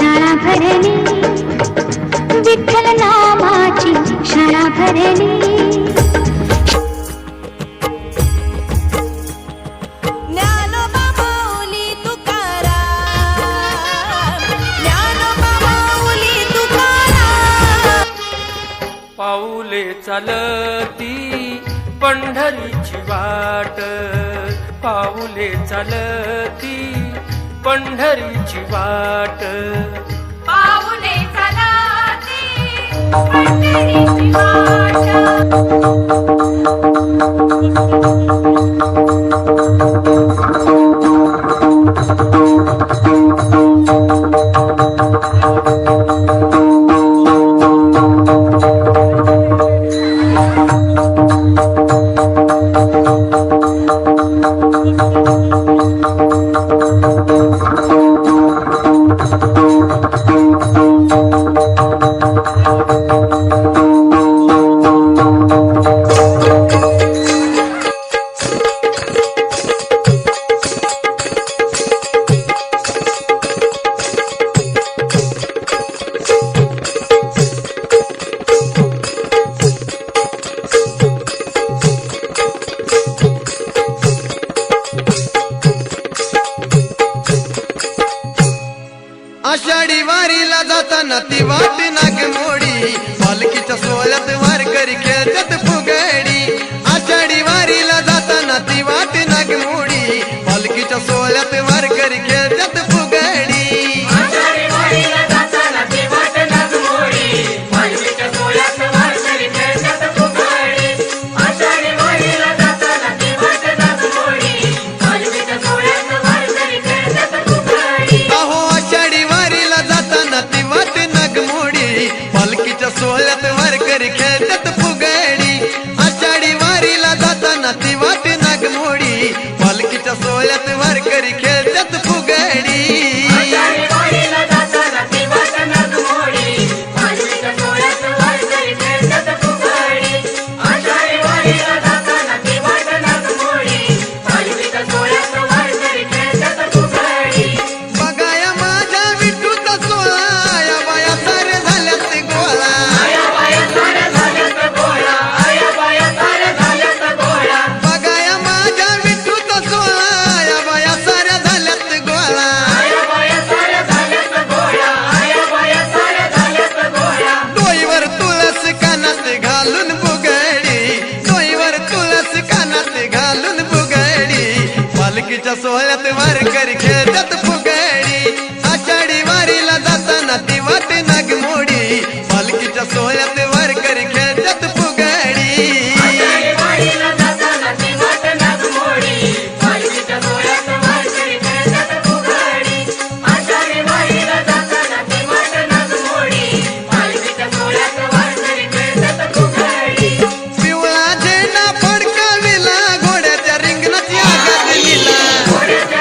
भरली विठ्ठल नामाची शाळा भरली पाऊले चालती पंढरीची वाट पाऊले चालती पंढरीची वाट. पाऊले चलाती आषाढी वारीला जाताना ती वाट नागमोडी पालखीच्या सोहळ्यात वारकरी खेळतात फुगडी. आषाढी वारीला जाताना ती वाट नागमोडी पालखीच्या सोहळ्यात वारकरी खेळ पालखीच्या सोहळ्यात वारकरी खेळतात फुगडी आषाढी वारीला जाताना ती वाट नागमोडी देवीच्या घालून बुगडी पालखीच्या सोहळ्यात वारकरी खेळतात फुगे.